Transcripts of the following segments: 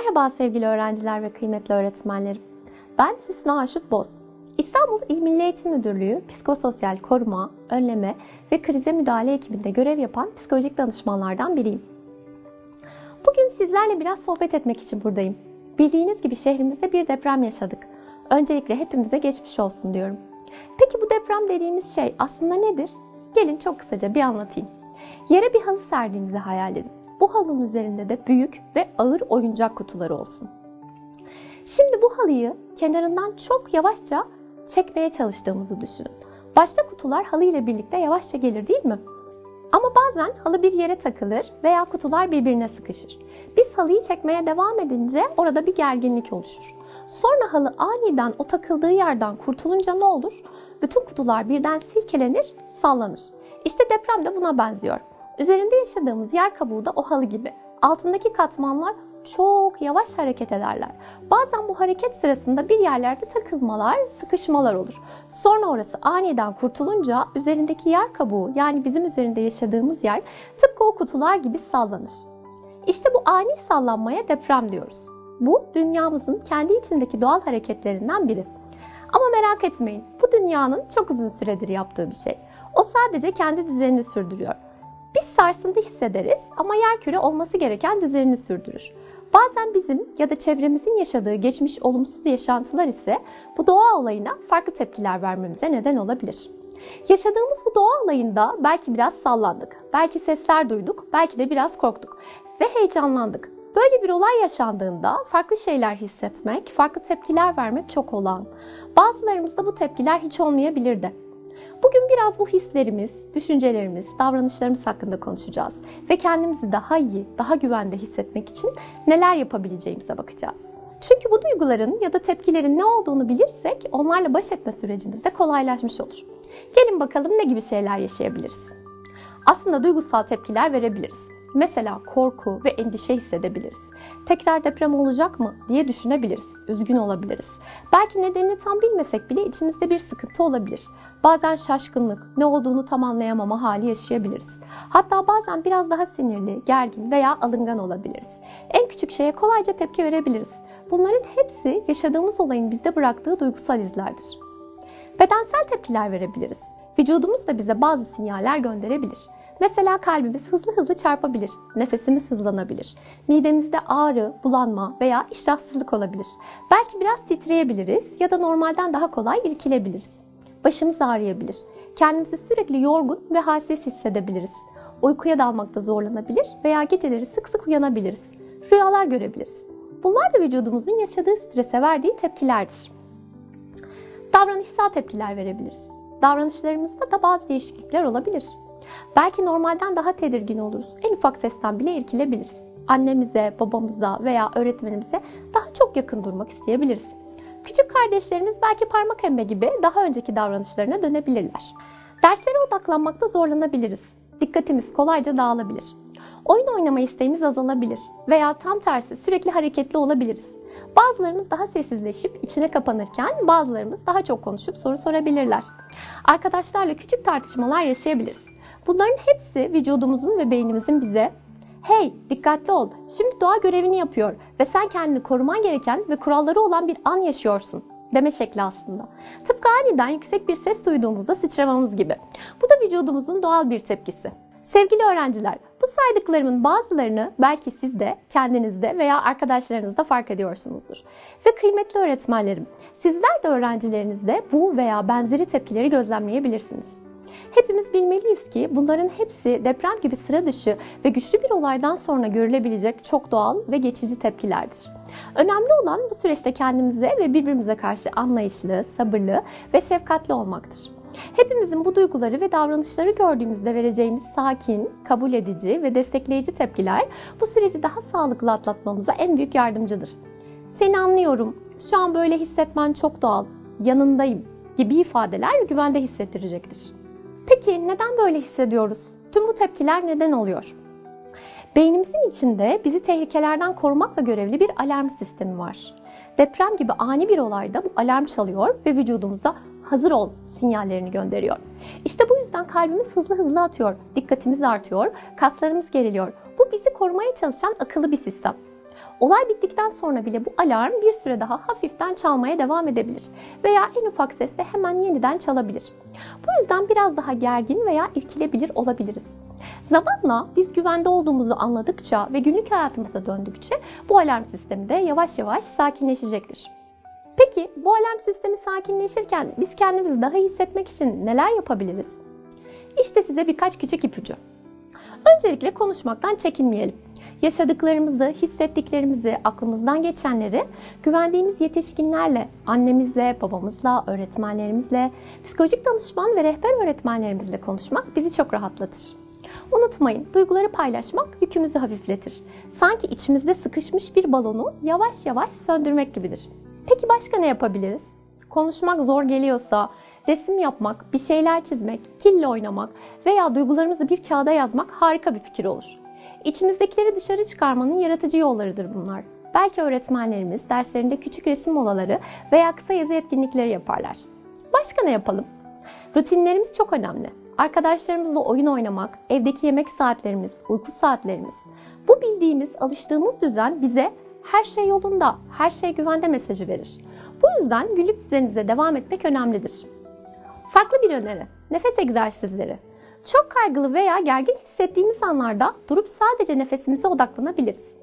Merhaba sevgili öğrenciler ve kıymetli öğretmenlerim. Ben Hüsnü Aşut Boz. İstanbul İl Milli Eğitim Müdürlüğü Psikososyal Koruma, Önleme ve Krize Müdahale ekibinde görev yapan psikolojik danışmanlardan biriyim. Bugün sizlerle biraz sohbet etmek için buradayım. Bildiğiniz gibi şehrimizde bir deprem yaşadık. Öncelikle hepimize geçmiş olsun diyorum. Peki bu deprem dediğimiz şey aslında nedir? Gelin çok kısaca bir anlatayım. Yere bir halı serdiğimizi hayal edin. Bu halının üzerinde de büyük ve ağır oyuncak kutuları olsun. Şimdi bu halıyı kenarından çok yavaşça çekmeye çalıştığımızı düşünün. Başta kutular halı ile birlikte yavaşça gelir değil mi? Ama bazen halı bir yere takılır veya kutular birbirine sıkışır. Biz halıyı çekmeye devam edince orada bir gerginlik oluşur. Sonra halı aniden o takıldığı yerden kurtulunca ne olur? Bütün kutular birden silkelenir, sallanır. İşte deprem de buna benziyor. Üzerinde yaşadığımız yer kabuğu da o halı gibi. Altındaki katmanlar çok yavaş hareket ederler. Bazen bu hareket sırasında bir yerlerde takılmalar, sıkışmalar olur. Sonra orası aniden kurtulunca üzerindeki yer kabuğu yani bizim üzerinde yaşadığımız yer tıpkı o kutular gibi sallanır. İşte bu ani sallanmaya deprem diyoruz. Bu dünyamızın kendi içindeki doğal hareketlerinden biri. Ama merak etmeyin, bu dünyanın çok uzun süredir yaptığı bir şey. O sadece kendi düzenini sürdürüyor. Biz sarsıntı hissederiz ama yerküre olması gereken düzenini sürdürür. Bazen bizim ya da çevremizin yaşadığı geçmiş olumsuz yaşantılar ise bu doğa olayına farklı tepkiler vermemize neden olabilir. Yaşadığımız bu doğa olayında belki biraz sallandık, belki sesler duyduk, belki de biraz korktuk ve heyecanlandık. Böyle bir olay yaşandığında farklı şeyler hissetmek, farklı tepkiler vermek çok olağan. Bazılarımızda bu tepkiler hiç olmayabilirdi. Bugün biraz bu hislerimiz, düşüncelerimiz, davranışlarımız hakkında konuşacağız ve kendimizi daha iyi, daha güvende hissetmek için neler yapabileceğimize bakacağız. Çünkü bu duyguların ya da tepkilerin ne olduğunu bilirsek onlarla baş etme sürecimiz de kolaylaşmış olur. Gelin bakalım ne gibi şeyler yaşayabiliriz. Aslında duygusal tepkiler verebiliriz. Mesela korku ve endişe hissedebiliriz. Tekrar deprem olacak mı diye düşünebiliriz. Üzgün olabiliriz. Belki nedenini tam bilmesek bile içimizde bir sıkıntı olabilir. Bazen şaşkınlık, ne olduğunu tam anlayamama hali yaşayabiliriz. Hatta bazen biraz daha sinirli, gergin veya alıngan olabiliriz. En küçük şeye kolayca tepki verebiliriz. Bunların hepsi yaşadığımız olayın bizde bıraktığı duygusal izlerdir. Bedensel tepkiler verebiliriz. Vücudumuz da bize bazı sinyaller gönderebilir. Mesela kalbimiz hızlı hızlı çarpabilir, nefesimiz hızlanabilir, midemizde ağrı, bulanma veya iştahsızlık olabilir. Belki biraz titreyebiliriz ya da normalden daha kolay irkilebiliriz. Başımız ağrıyabilir, kendimizi sürekli yorgun ve halsiz hissedebiliriz. Uykuya dalmakta zorlanabilir veya geceleri sık sık uyanabiliriz. Rüyalar görebiliriz. Bunlar da vücudumuzun yaşadığı strese verdiği tepkilerdir. Davranışsal tepkiler verebiliriz. Davranışlarımızda da bazı değişiklikler olabilir. Belki normalden daha tedirgin oluruz. En ufak sesten bile irkilebiliriz. Annemize, babamıza veya öğretmenimize daha çok yakın durmak isteyebiliriz. Küçük kardeşlerimiz belki parmak emme gibi daha önceki davranışlarına dönebilirler. Derslere odaklanmakta zorlanabiliriz. Dikkatimiz kolayca dağılabilir. Oyun oynama isteğimiz azalabilir veya tam tersi sürekli hareketli olabiliriz. Bazılarımız daha sessizleşip içine kapanırken bazılarımız daha çok konuşup soru sorabilirler. Arkadaşlarla küçük tartışmalar yaşayabiliriz. Bunların hepsi vücudumuzun ve beynimizin bize Hey dikkatli ol şimdi doğa görevini yapıyor ve sen kendini koruman gereken ve kuralları olan bir an yaşıyorsun deme şekli aslında. Tıpkı aniden yüksek bir ses duyduğumuzda sıçramamız gibi. Bu da vücudumuzun doğal bir tepkisi. Sevgili öğrenciler, bu saydıklarımın bazılarını belki siz de, kendinizde veya arkadaşlarınızda fark ediyorsunuzdur. Ve kıymetli öğretmenlerim, sizler de öğrencilerinizde bu veya benzeri tepkileri gözlemleyebilirsiniz. Hepimiz bilmeliyiz ki bunların hepsi deprem gibi sıra dışı ve güçlü bir olaydan sonra görülebilecek çok doğal ve geçici tepkilerdir. Önemli olan bu süreçte kendimize ve birbirimize karşı anlayışlı, sabırlı ve şefkatli olmaktır. Hepimizin bu duyguları ve davranışları gördüğümüzde vereceğimiz sakin, kabul edici ve destekleyici tepkiler bu süreci daha sağlıklı atlatmamıza en büyük yardımcıdır. Seni anlıyorum, şu an böyle hissetmen çok doğal, yanındayım gibi ifadeler güvende hissettirecektir. Peki neden böyle hissediyoruz? Tüm bu tepkiler neden oluyor? Beynimizin içinde bizi tehlikelerden korumakla görevli bir alarm sistemi var. Deprem gibi ani bir olayda bu alarm çalıyor ve vücudumuza hazır ol sinyallerini gönderiyor. İşte bu yüzden kalbimiz hızlı hızlı atıyor, dikkatimiz artıyor, kaslarımız geriliyor. Bu bizi korumaya çalışan akıllı bir sistem. Olay bittikten sonra bile bu alarm bir süre daha hafiften çalmaya devam edebilir veya en ufak sesle hemen yeniden çalabilir. Bu yüzden biraz daha gergin veya irkilebilir olabiliriz. Zamanla biz güvende olduğumuzu anladıkça ve günlük hayatımıza döndükçe bu alarm sistemi de yavaş yavaş sakinleşecektir. Peki bu alarm sistemi sakinleşirken biz kendimizi daha iyi hissetmek için neler yapabiliriz? İşte size birkaç küçük ipucu. Öncelikle konuşmaktan çekinmeyelim. Yaşadıklarımızı, hissettiklerimizi, aklımızdan geçenleri güvendiğimiz yetişkinlerle, annemizle, babamızla, öğretmenlerimizle, psikolojik danışman ve rehber öğretmenlerimizle konuşmak bizi çok rahatlatır. Unutmayın, duyguları paylaşmak yükümüzü hafifletir. Sanki içimizde sıkışmış bir balonu yavaş yavaş söndürmek gibidir. Peki başka ne yapabiliriz? Konuşmak zor geliyorsa, resim yapmak, bir şeyler çizmek, kille oynamak veya duygularımızı bir kağıda yazmak harika bir fikir olur. İçimizdekileri dışarı çıkarmanın yaratıcı yollarıdır bunlar. Belki öğretmenlerimiz derslerinde küçük resim molaları veya kısa yazı etkinlikleri yaparlar. Başka ne yapalım? Rutinlerimiz çok önemli. Arkadaşlarımızla oyun oynamak, evdeki yemek saatlerimiz, uyku saatlerimiz. Bu bildiğimiz, alıştığımız düzen bize her şey yolunda, her şey güvende mesajı verir. Bu yüzden günlük düzenimize devam etmek önemlidir. Farklı bir öneri, nefes egzersizleri. Çok kaygılı veya gergin hissettiğimiz anlarda durup sadece nefesimize odaklanabiliriz.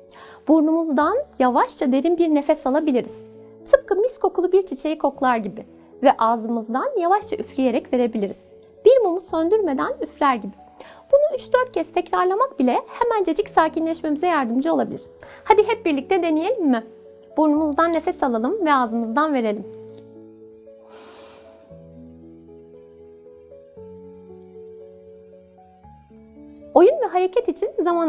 Burnumuzdan yavaşça derin bir nefes alabiliriz. Tıpkı mis kokulu bir çiçeği koklar gibi ve ağzımızdan yavaşça üfleyerek verebiliriz. Bir mumu söndürmeden üfler gibi. Bunu 3-4 kez tekrarlamak bile hemencecik sakinleşmemize yardımcı olabilir. Hadi hep birlikte deneyelim mi? Burnumuzdan nefes alalım ve ağzımızdan verelim. Oyun ve hareket için zaman